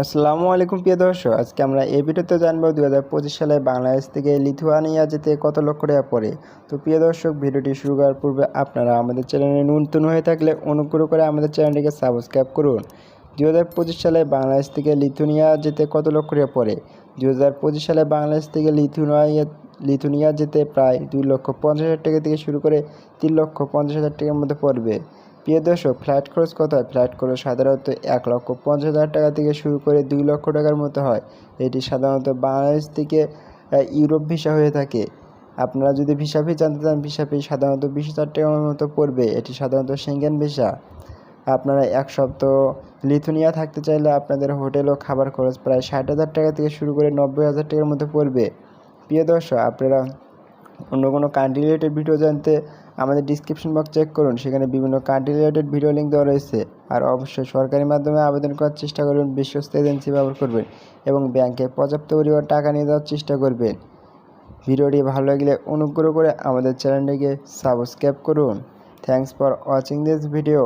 আসসালামু আলাইকুম, প্রিয় দর্শক। আজকে আমরা এই ভিডিওতে জানব দু হাজার পঁচিশ সালে বাংলাদেশ থেকে লিথুয়ানিয়া যেতে কত লক্ষ টাকা পড়ে। তো প্রিয় দর্শক, ভিডিওটি শুরু করার পূর্বে আপনারা আমাদের চ্যানেলে নতুন হয়ে থাকলে অনুগ্রহ করে আমাদের চ্যানেলটিকে সাবস্ক্রাইব করুন। দু হাজার পঁচিশ সালে বাংলাদেশ থেকে লিথুনিয়া যেতে কত লক্ষ টাকা পড়ে? দু হাজার পঁচিশ সালে বাংলাদেশ থেকে লিথুনিয়া লিথুনিয়া যেতে প্রায় দুই লক্ষ পঞ্চাশ হাজার টাকা থেকে শুরু করে তিন লক্ষ পঞ্চাশ হাজার টাকার মধ্যে পড়বে। প্রিয় দর্শক, ফ্লাইট খরচ কত হয় ফ্লাইট খরচ সাধারণত এক লক্ষ পঞ্চাশ হাজার টাকা থেকে শুরু করে দুই লক্ষ টাকার মতো হয়। এটি সাধারণত বাংলাদেশ থেকে ইউরোপ ভিসা হয়ে থাকে। আপনারা যদি ভিসা ফি জানতে চান, ভিসা ফি সাধারণত বিশ হাজার টাকার মতো পড়বে। এটি সাধারণত সেঙ্গেন ভিসা। আপনারা এক সপ্তাহ লিথুনিয়া থাকতে চাইলে আপনাদের হোটেল ও খাবার খরচ প্রায় ষাট হাজার টাকা থেকে শুরু করে নব্বই হাজার টাকার মধ্যে পড়বে। প্রিয় দর্শক, আপনারা অন্য কোনো কান্ট্রি রিলেটেড ভিডিও জানতে আমাদের ডিসক্রিপশন বক্স চেক করুন। সেখানে বিভিন্ন কান্ট্রি রিলেটেড ভিডিও লিঙ্ক দেওয়া রয়েছে। আর অবশ্যই সরকারি মাধ্যমে আবেদন করার চেষ্টা করবেন বিশ্বস্ত এজেন্সি ব্যবহার করবেন এবং ব্যাংকে পর্যাপ্ত পরিমাণ টাকা নিয়ে দেওয়ার চেষ্টা করবেন। ভিডিওটি ভালো লাগলে অনুগ্রহ করে আমাদের চ্যানেলটিকে সাবস্ক্রাইব করুন। Thanks for watching this video